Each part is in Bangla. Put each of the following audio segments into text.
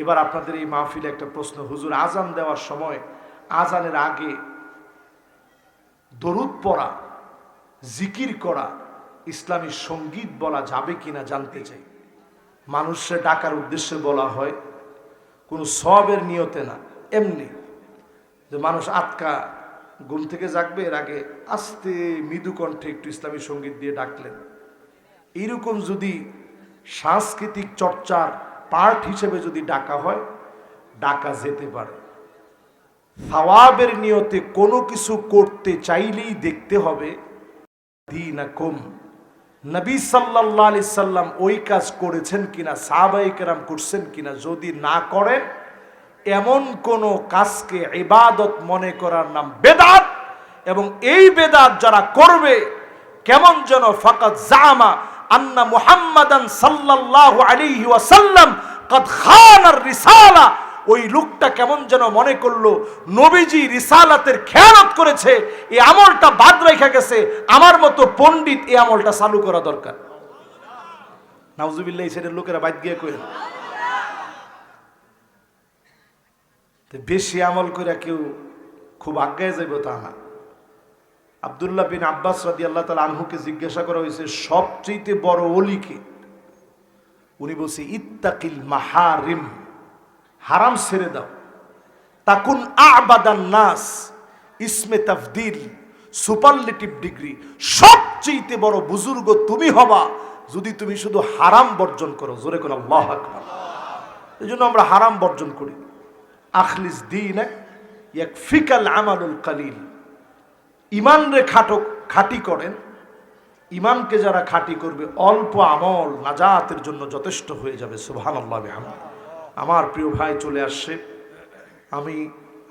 এবার আপনাদের এই মাহফিলে একটা প্রশ্ন, হুজুর আজান দেওয়ার সময় আজানের আগে দরুদ পড়া, জিকির করা, ইসলামী সংগীত বলা যাবে কিনা জানতে চাই। মানুষের ডাকার উদ্দেশ্যে বলা হয়, কোনো সবের নিয়তে না, এমনি। যে মানুষ আটকা ঘুম থেকে জাগবে, এর আগে আস্তে মৃদু কণ্ঠে একটু ইসলামী সংগীত দিয়ে ডাকলেন। এইরকম যদি সাংস্কৃতিক চর্চার পার্ট হিসেবে যদি ডাকা হয়, ডাকা যেতে পারে। সওয়াবের নিয়তে কোনো কিছু করতে চাইলেই দেখতে হবে দিন কম নবী সাল্লাহ আলি সাল্লাম ওই কাজ করেছেন কিনা সাহাবাই কেরাম করছেন কিনা, যদি না করেন, এমন কোন কাজকে ইবাদত মনে করার নাম বেদাত, এবং এই বেদাত যারা করবে, কেমন যেন ফাকাত জামা আন্না মুহাম্মাদান সাল্লাল্লাহু আলাইহি ওয়াসাল্লাম কদ খানার রিসালা। ওই লোকটা কেমন যেন মনে করল, নবীজি রিসালাতের খেয়ানত করেছে, এই আমলটা বাদ রেখে গেছে, আমার মতো পণ্ডিত এই আমলটা চালু করা দরকার। নাউজুবিল্লাহ সেটার লোকেরা বাদ গিয়ে কই বেশি আমল করে কেউ খুব আজ্ঞায় যাইব তা না। আবদুল্লাহ বিন আব্বাস রাদি আল্লাহ তালা আনহুকে জিজ্ঞাসা করা হয়েছে সবচেয়ে বড় অলিকে উনি বলছে, ইত্তাকিল মাহারিম, হারাম ছেড়ে দাও। তাকুন আবাদান নাস, ইসমে তাফদিল, সুপারলেটিভ ডিগ্রি। সবচেয়ে বড় বুজুর্গ তুমি হবা যদি তুমি শুধু হারাম বর্জন করো। জোরে করে আল্লাহ আকবার। এই জন্য আমরা হারাম বর্জন করি। আখলিস দিন এক ফিকাল আমানুল কালিল। ইমান রে খাটো খাটি করেন, ইমানকে যারা খাটি করবে, অল্প আমল নাজাতের জন্য যথেষ্ট হয়ে যাবে সুহান আল্লাহ আমার প্রিয় ভাই চলে আসছে। আমি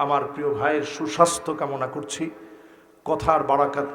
আমার প্রিয় ভাইয়ের সুস্বাস্থ্য কামনা করছি। কথার বারাকাত